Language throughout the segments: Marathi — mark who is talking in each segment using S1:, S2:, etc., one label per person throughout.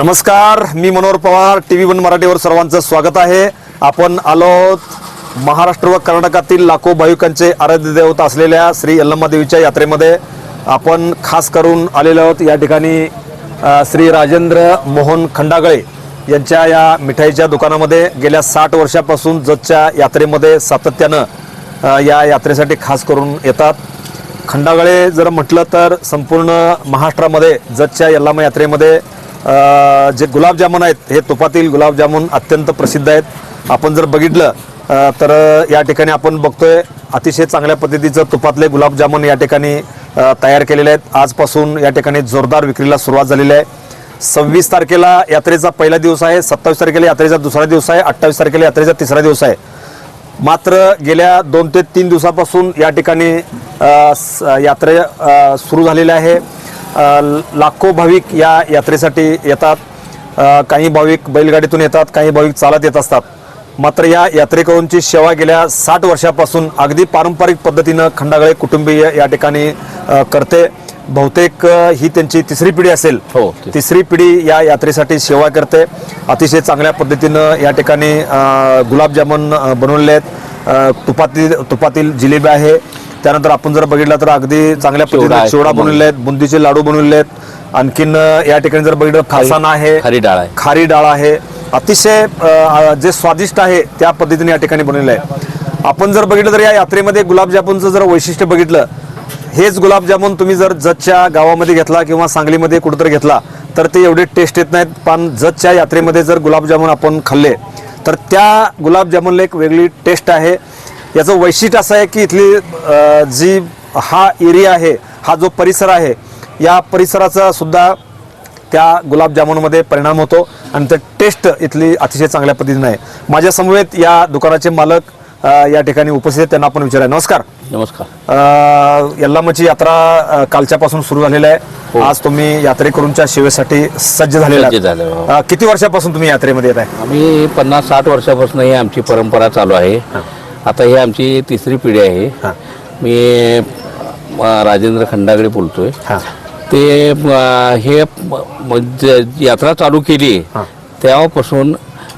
S1: नमस्कार मी Manohar Pawar T V one मराठीवर सर्वांचं स्वागत आहे. आपण आलो आहोत महाराष्ट्र व कर्नाटकातील लाखो भाविकांचे आराध्य देवता असलेल्या श्री यल्लम्मा देवीच्या यात्रेमध्ये आपण खास करून आलेलो आहोत. या ठिकाणी श्री राजेंद्र मोहन खंडागळे यांच्या या मिठाईच्या दुकानामध्ये गेल्या साठ वर्षापासून जतच्या यात्रेमध्ये सातत्यानं या यात्रेसाठी खास करून येतात. खंडागळे जर म्हटलं तर संपूर्ण महाराष्ट्रामध्ये जतच्या यल्लामा यात्रेमध्ये जे गुलाबजामुन आहेत हे तुपातील गुलाबजामुन अत्यंत प्रसिद्ध आहेत. आपण जर बघितलं तर या ठिकाणी आपण बघतोय अतिशय चांगल्या पद्धतीचं तुपातले गुलाबजामुन या ठिकाणी तयार केलेले आहेत. आजपासून या ठिकाणी जोरदार विक्रीला सुरुवात झालेली आहे. सव्वीस तारखेला यात्रेचा पहिला दिवस आहे सत्तावीस तारखेला यात्रेचा दुसरा दिवस आहे अठ्ठावीस तारखेला यात्रेचा तिसरा दिवस आहे. मात्र गेल्या दोन ते तीन दिवसापासून या ठिकाणी स- यात्रे सुरू झालेल्या आहे. लाखो भाविक या यात्रेसाठी येतात. काही भाविक बैलगाडीतून येतात काही भाविक चालत येत असतात. मात्र या यात्रेकरूंची सेवा गेल्या साठ वर्षापासून अगदी पारंपरिक पद्धतीनं खंडागळे कुटुंबीय या ठिकाणी करते. बहुतेक ही त्यांची तिसरी पिढी असेल
S2: हो,
S1: तिसरी पिढी या यात्रेसाठी सेवा करते. अतिशय चांगल्या पद्धतीनं या ठिकाणी गुलाबजामुन अ, बनवलेले आहेत. तुपातील तुपातील जिलेबी आहे. त्यानंतर आपण जर बघितलं तर अगदी चांगल्या पद्धतीने
S2: आहे,
S1: चिवडा बनवलेले आहेत बुंदीचे लाडू बनवलेले आहेत. आणखीन अ, या ठिकाणी जर बघितलं फरसाण आहे
S2: खरी डाळ आहे.
S1: खारी डाळ आहे. अतिशय अ, जे स्वादिष्ट आहे त्या पद्धतीने या ठिकाणी बनवलेलं आहे. आपण जर बघितलं तर या यात्रेमध्ये गुलाबजामुनचं जर वैशिष्ट्य बघितलं हेच गुलाबजामुन तुम्ही जर जतच्या गावामध्ये घेतला किंवा सांगलीमध्ये कुठेतरी घेतला तर ते एवढे टेस्ट येत नाहीत. पण जतच्या यात्रेमध्ये जर गुलाबजामुन आपण खाल्ले तर त्या गुलाबजामुनला एक वेगळी टेस्ट आहे. याचं वैशिष्ट्य असं आहे की इथली जी हा एरिया आहे हा जो परिसर आहे या परिसराचा सुद्धा त्या गुलाबजामुनमध्ये परिणाम होतो आणि त्या टेस्ट इथली अतिशय चांगल्या पद्धतीने आहे. माझ्या समवेत या दुकानाचे मालक या ठिकाणी उपस्थित आहेत त्यांना आपण विचारूया. नमस्कार.
S2: नमस्कार.
S1: यल्लामाची यात्रा कालच्यापासून सुरू झालेली आहे. आज तुम्ही यात्रेकरूंच्या सेवेसाठी सज्ज झालेला
S2: हो. हो.
S1: किती वर्षापासून तुम्ही यात्रेमध्ये येत आहे?
S2: आम्ही पन्नास साठ वर्षापासून ही आमची परंपरा चालू आहे. आता ही आमची तिसरी पिढी आहे
S1: हां.
S2: मी अ, राजेंद्र खंडागडे बोलतोय
S1: हां.
S2: ते अ, हे म- ज- यात्रा चालू केली
S1: हां.
S2: तेव्हापासून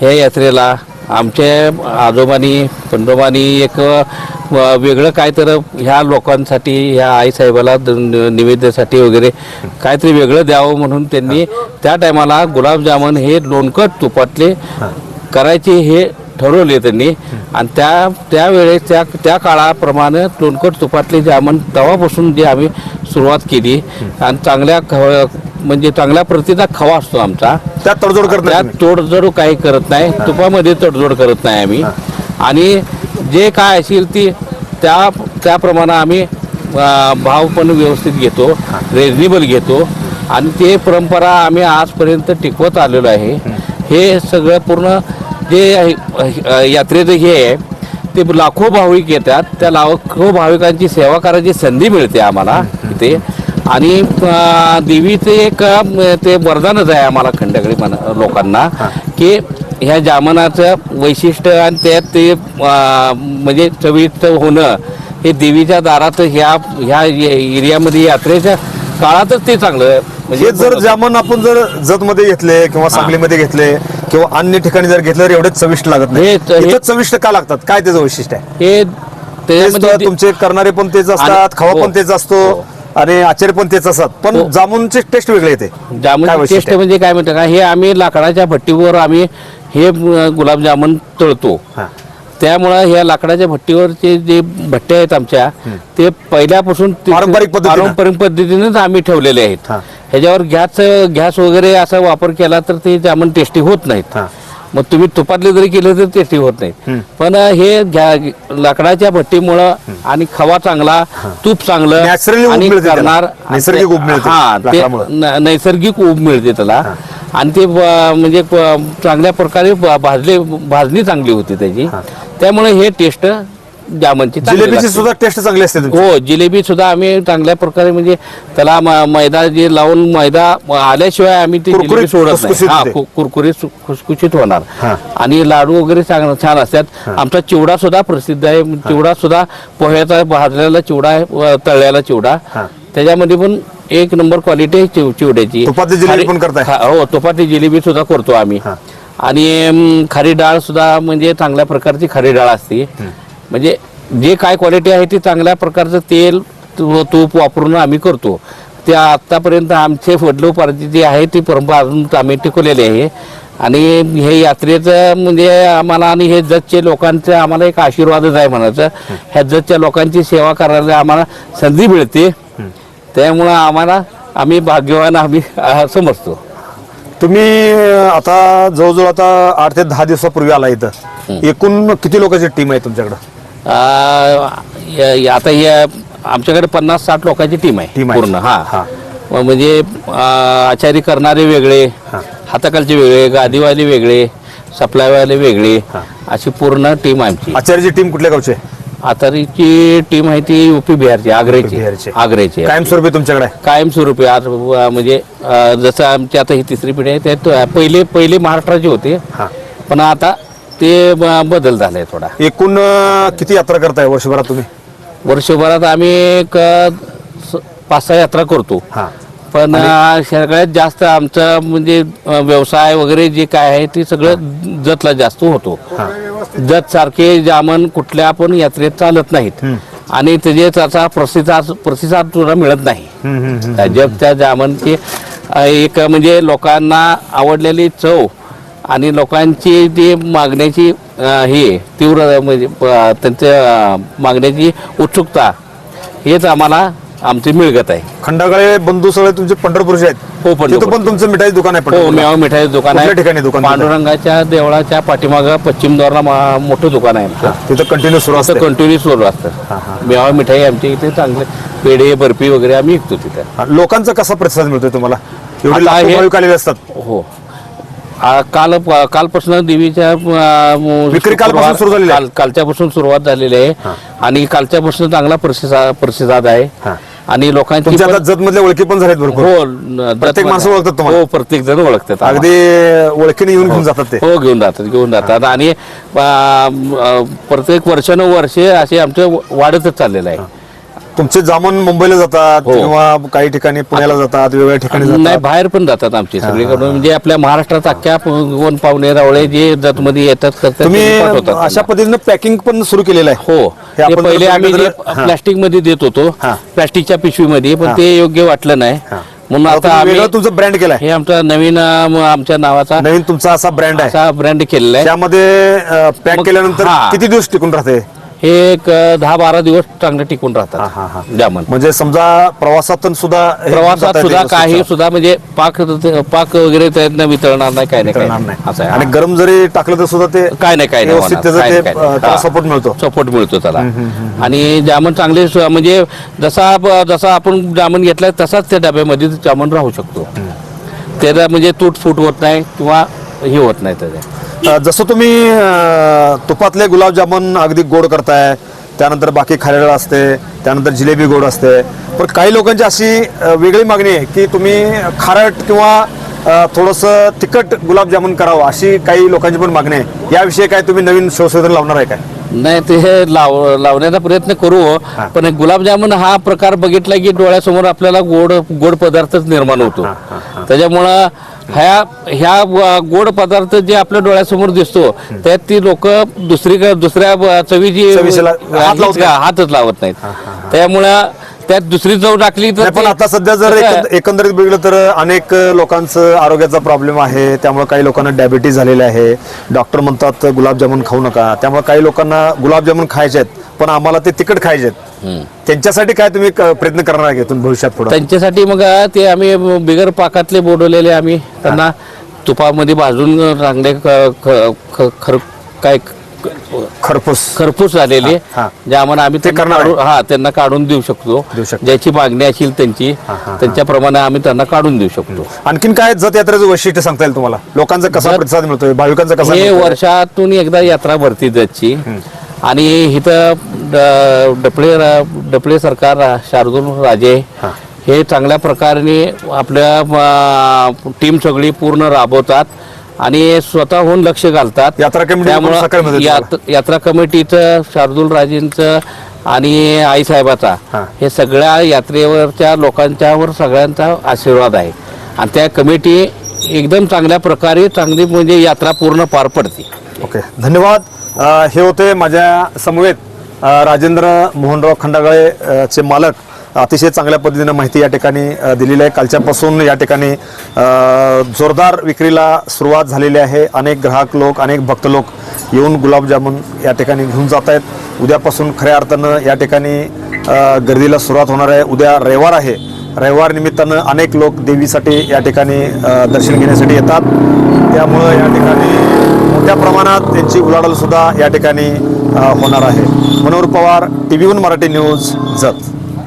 S2: ह्या यात्रेला आमच्या आजोबांनी पंडोबांनी एक अ, वेगळं काय तर ह्या लोकांसाठी ह्या आईसाहेबाला द- न- निवेद्यासाठी वगैरे काहीतरी वेगळं द्यावं म्हणून त्यांनी त्या टायमाला गुलाबजामुन हे लोणकट तुपातले करायचे हे ठरवले त्यांनी. आणि त्या त्यावेळेस त्या त्या काळाप्रमाणे लोणकट तुपातले जामन तेव्हापासून जे आम्ही सुरुवात केली. आणि चांगल्या ख- म्हणजे चांगल्या प्रतीचा खवा असतो आमचा.
S1: त्यात तडजोड करत
S2: त्यात तोडजोड काही करत नाही. तुपामध्ये तडजोड करत नाही आम्ही. आणि जे काय असेल ती त्या त्याप्रमाणे आम्ही भाव पण व्यवस्थित घेतो. रिजनेबल घेतो. आणि ते परंपरा आम्ही आजपर्यंत टिकवत आलेलो आहे. हे सगळं पूर्ण जे यात्रेचं हे आहे ते लाखो भाविक येतात. त्या लाखो भाविकांची सेवा करायची संधी मिळते आम्हाला इथे. आणि देवीचं एक ते वरदानच आहे आम्हाला खंडगडी मन लोकांना की ह्या जामनाचं वैशिष्ट्य आणि त्यात ते म्हणजे चविष्ट होणं हे देवीच्या दारात ह्या ह्या एरियामध्ये यात्रेच्या काळातच ते चांगलं
S1: हे जर जामन आपण जर जत मध्ये घेतले किंवा सांगलीमध्ये घेतले किंवा अन्य ठिकाणी जर घेतले तर एवढेच चविष्ट लागत नाही
S2: हे- हे-
S1: चविष्ट का लागतात काय त्याचं वैशिष्ट्य आहे
S2: हे
S1: तेच
S2: त्याच्यामध्ये
S1: तर
S2: ते-
S1: तुमचे करणारे पण तेच असतात
S2: आणि-
S1: खवा
S2: हो.
S1: पण तेच असतो
S2: हो.
S1: आणि आचार्य पण तेच असतात पण
S2: हो.
S1: जामुनचे टेस्ट वेगळे येते काय
S2: जामुन
S1: वैशिष्ट्य
S2: टेस्ट म्हणजे काय म्हणतात का हे आम्ही लाकडाच्या भट्टीवर आम्ही हे अं, गुलाबजामुन तळतो
S1: हा.
S2: त्यामुळं ह्या लाकडाच्या भट्टीवरचे जे भट्ट्या आहेत आमच्या ते पहिल्यापासून ते-
S1: पारंपरिक पद्धतीनं.
S2: पारंपरिक पद्धतीनेच आम्ही ठेवलेले आहेत
S1: हा.
S2: ह्याच्यावर गॅस गॅस वगैरे असा वापर केला तर ते जामुन टेस्टी होत नाहीत. मग तुम्ही तुपातले जरी केले तर टेस्टी होत नाहीत. पण हे लाकडाच्या भट्टीमुळं आणि खवा चांगला तूप चांगलं आणि. करणार
S1: नैसर्गिक ऊब मिळते
S2: हा ते नैसर्गिक ऊब मिळते त्याला. आणि ते म्हणजे चांगल्या प्रकारे भाजले भाजणी चांगली होती त्याची. त्यामुळे हे टेस्ट जामनची चांगली
S1: जिलेबीची
S2: लागते.
S1: सुद्धा टेस्ट चांगली असते तुमची.
S2: हो जिलेबी सुद्धा आम्ही चांगल्या प्रकारे म्हणजे त्याला म- मैदा जे लावून मैदा आल्याशिवाय आम्ही ती
S1: कुरकुरीत,
S2: जिलेबी सोडत
S1: खुसखुशीत
S2: नाही हा
S1: होते.
S2: कु- कुरकुरीत सु- खुसखुशीत होणार
S1: हा.
S2: आणि लाडू वगैरे छान असतात आमचा चिवडा सुद्धा प्रसिद्ध आहे चिवडा सुद्धा पोह्याचा भाजलेला चिवडा आहे व तळलेला चिवडा
S1: हा.
S2: त्याच्यामध्ये पण एक नंबर क्वालिटी आहे चिव- चिवड्याची
S1: तुपातली जिलेबी पण करताय?
S2: हो जिलेबी सुद्धा करतो आम्ही
S1: हा.
S2: आणि अम, खारी डाळ सुद्धा म्हणजे चांगल्या प्रकारची खारी डाळ असते म्हणजे जे काय क्वालिटी आहे ती चांगल्या प्रकारचं तेल तु- तूप वापरून आम्ही करतो. ते आतापर्यंत आमचे वडिलोपार्जित जे आहे ती परंपरा अजून आम्ही टिकवलेली आहे. आणि हे यात्रेचं म्हणजे आम्हाला आणि हे जतचे लोकांचं आम्हाला एक आशीर्वादच आहे म्हणायचं. ह्या जतच्या लोकांची सेवा करायला आम्हाला संधी मिळते. त्यामुळं आम्हाला आम्ही भाग्यवान आम्ही समजतो.
S1: तुम्ही आता जवळजवळ आता आठ ते दहा दिवसापूर्वी आला इथं. एकूण किती लोकांची टीम आहे तुमच्याकडे?
S2: आ, य- य- आता हे आमच्याकडे पन्नास साठ लोकांची टीम आहे. पूर्ण हा
S1: हा.
S2: म्हणजे आचारी करणारे वेगळे हाताखालचे वेगळे गादीवाले वेगळे सप्लायवाले वेगळे अशी पूर्ण टीम आमची
S1: आचार्यची टीम कुठल्या गावची?
S2: आतारीची टीम आहे ती युपी बिहारची आग्रेची. आग्रेची.
S1: कायमस्वरूपी तुमच्याकडे?
S2: कायमस्वरूपी म्हणजे जसं आमची आता ही तिसरी पिढी आहे त्यात पहिले पहिले महाराष्ट्राचे होते. पण आता ते ब- बदल झालाय थोडा.
S1: एकूण अं, किती यात्रा करताय वर्षभरात तुम्ही?
S2: वर्षभरात आम्ही एक पाच सहा यात्रा करतो.
S1: हा.
S2: पण अ, सगळ्यात जास्त आमचा म्हणजे अ, व्यवसाय वगैरे जे काय आहे ते सगळं जतला जास्त होतो. जत सारखे जामन कुठल्या पण यात्रेत चालत नाहीत. आणि त्याचे त्याचा प्रतिसाद प्रतिसाद तुला मिळत नाही.
S1: हम्म.
S2: त्या जामनची अ, एक म्हणजे लोकांना आवडलेली चव आणि लोकांची जी मागण्याची हे तीव्र म्हणजे त्यांच्या मागण्याची उत्सुकता हेच आम्हाला आमची मिळगत आहे.
S1: खंडागळे बंधू सगळे तुमचे पंढरपूरचे आहेत.
S2: हो, पंढरपूर.
S1: पण तुमचं मिठाई दुकान आहे
S2: हो? मेवा मिठाई दुकान
S1: कुठल्या ठिकाणी
S2: आहे
S1: दुकान?
S2: पांडुरंगाच्या देवळाच्या पाठीमागं पश्चिम द्वारला मा- मोठं दुकान आहे आमचं.
S1: तिथं कंटिन्यू सुरू
S2: असं
S1: असतं
S2: कंटिन्यू सुरू असतं. मेवा मिठाई आमच्या इथे चांगले पेढे बर्फी वगैरे आम्ही विकतो तिथं.
S1: लोकांचा कसा प्रतिसाद मिळतोय तुम्हाला? एवढे असतात.
S2: हो. आ, काल कालपासून देवीच्या अ,
S1: विक्री कालपासून सुरू झालेली आहे?
S2: काल- कालच्यापासून सुरुवात झालेली आहे. आणि कालच्यापासून चांगला प्रतिसाद प्रतिसाद आहे.
S1: हा.
S2: आणि लोकांची
S1: तुमच्या
S2: पण-
S1: आता जत मधल्या ओळखी पण झाल्यात भरपूर.
S2: हो न-
S1: प्रत्येक माणसं ओळखतात तुम्हाला?
S2: हो प्रत्येक जण ओळखतात आम्हाला.
S1: अगदी ओळखीने येऊन घेऊन जातात ते.
S2: हो घेऊन जातात घेऊन जातात. आणि प्रत्येक वर्षानुवर्षे असे आमचं वाढतच चाललेलं आहे.
S1: तुमचे जामन मुंबईला जातात
S2: हो.
S1: किंवा काही ठिकाणी पुण्याला जातात वेगवेगळ्या ठिकाणी
S2: नाही
S1: जातात
S2: बाहेर पण जातात आमचे सगळीकडून म्हणजे आपल्या महाराष्ट्रात अख्ख्या कोण पाहुणे रावळे जे जतमध्ये येतात करतात
S1: तुम्ही
S2: ते पाठवतात
S1: अशा
S2: त्यांना.
S1: पद्धतीने पॅकिंग पण सुरू केलेलं आहे
S2: हो
S1: हे
S2: ते
S1: आपण जर
S2: पहिले आम्ही जे
S1: बघितलं तर- हा.
S2: प्लास्टिकमध्ये देत होतो
S1: हा.
S2: प्लास्टिकच्या पिशवीमध्ये पण. ते योग्य वाटलं नाही
S1: हा.
S2: म्हणून
S1: आता
S2: आता
S1: तुम्ही
S2: आम्ही
S1: वेगळं तुमचं ब्रँड केलाय
S2: हे आमचा नवीन अं, आमच्या नावाचा
S1: नवीन तुमचा असा ब्रँड आहे
S2: असा ब्रँड केलेला आहे
S1: त्यामध्ये पॅक
S2: मग-
S1: केल्यानंतर
S2: हा.
S1: किती दिवस टिकून राहते
S2: हे एक दहा बारा दिवस चांगले टिकून
S1: हा, हा, हा.
S2: राहतात जामन
S1: म्हणजे समजा प्रवासातून सुद्धा
S2: प्रवासात सुद्धा काही. सुद्धा म्हणजे पाक पाक वगैरे त्यातनं वितळणार नाही काय नाही असं आहे.
S1: आणि. गरम जरी टाकलं तर सुद्धा ते
S2: काय नाही काय नाही.
S1: सपोर्ट मिळतो.
S2: सपोर्ट मिळतो त्याला. आणि जामन चांगले म्हणजे जसा जसा आपण जामन घेतलाय तसाच त्या डब्यामध्ये जामन राहू शकतो. त्याला म्हणजे तूट फूट होत नाही किंवा हे होत नाही त्याच्या
S1: जसं तुम्ही तुपातले गुलाबजामुन अगदी गोड करताय त्यानंतर बाकी खारेळ असते त्यानंतर जिलेबी गोड असते पण काही लोकांची अशी वेगळी मागणी आहे की तुम्ही खारट किंवा अं, थोडंसं तिखट गुलाबजामुन करावं अशी काही लोकांची पण मागणी आहे. याविषयी काय तुम्ही नवीन शोधन लावणार आहे काय?
S2: नाही ते हे लाव लावण्याचा प्रयत्न करू पण गुलाबजामुन हा प्रकार बघितला की डोळ्यासमोर आपल्याला गोड गोड पदार्थच निर्माण होतो. त्याच्यामुळं ह्या ह्या गोड पदार्थ जे आपल्या डोळ्यासमोर दिसतो त्यात ती लोक दुसरी दुसऱ्या चवीची हातच लावत नाहीत. त्यामुळं त्यात दुसरी चव टाकली तर
S1: नाही, पण
S2: ते-
S1: आता सध्या जर
S2: कसं आहे?
S1: एकंद- एकंदरीत बघितलं तर अनेक लोकांचं आरोग्याचा प्रॉब्लेम आहे त्यामुळे काही लोकांना डायबिटीज झालेले आहे. डॉक्टर म्हणतात गुलाबजामुन खाऊ नका. त्यामुळे काही लोकांना गुलाबजामुन खायचे आहेत पण आम्हाला ते तिखट खायचे आहेत. त्यांच्यासाठी काय तुम्ही क- प्रयत्न करणार आहे का इथून भविष्यात पुढे?
S2: त्यांच्यासाठी मग ते आम्ही बिगर पाकातले बोलवलेले आम्ही. त्यांना तुपामध्ये भाजून चांगले ख- ख- ख- खर काय
S1: खरपूस
S2: खरपूस झालेले
S1: हा, हा.
S2: जे आम्हाला आम्ही
S1: ते
S2: त्यांना
S1: करणार आहे.
S2: काढून- हा त्यांना काढून देऊ शकतो
S1: देऊ शकतो.
S2: ज्याची मागणी असेल त्यांची. त्यांच्याप्रमाणे आम्ही त्यांना काढून देऊ शकतो
S1: आणखीन काय जत यात्रेचं वैशिष्ट्य सांगता येईल तुम्हाला लोकांचा कसा प्रतिसाद मिळतोय भाविकांचा कसा
S2: हे
S1: मिळतोय?
S2: वर्षातून एकदा यात्रा भरती जायची आणि इथं ड- डपळे डपळे सरकार शार्दूल राजे
S1: हा.
S2: हे चांगल्या प्रकारे आपल्या टीम सगळी पूर्ण राबवतात आणि स्वतःहून लक्ष घालतात.
S1: यात्रा कमिटी
S2: त्यामुळं
S1: सकाळी मदत
S2: यात- यात्रा कमिटीचं शार्दूल राजेंचं आणि आईसाहेबाचा
S1: हा.
S2: हे सगळ्या यात्रेवरच्या लोकांच्यावर सगळ्यांचा आशीर्वाद आहे. आणि त्या कमिटी एकदम चांगल्या प्रकारे चांगली म्हणजे यात्रा पूर्ण पार पडते.
S1: ओके. धन्यवाद. अ, हे होते माझ्या समवेत अ, राजेंद्र मोहनराव खंडागळे अ, चे मालक अतिशय चांगल्या पद्धतीनं माहिती या ठिकाणी दिलेली आहे. कालच्यापासून या ठिकाणी जोरदार विक्रीला सुरुवात झालेली आहे. अनेक ग्राहक लोक अनेक भक्त लोक येऊन गुलाबजामुन या ठिकाणी घेऊन जात आहेत. उद्यापासून खऱ्या अर्थानं या ठिकाणी गर्दीला सुरुवात होणार आहे. उद्या रविवार आहे. रविवार निमित्तानं अनेक लोक देवीसाठी या ठिकाणी दर्शन घेण्यासाठी येतात. त्यामुळं या ठिकाणी मोठ्या प्रमाणात त्यांची उलाढालसुद्धा या ठिकाणी होणार आहे. Manohar Pawar T V one Marathi news Jat.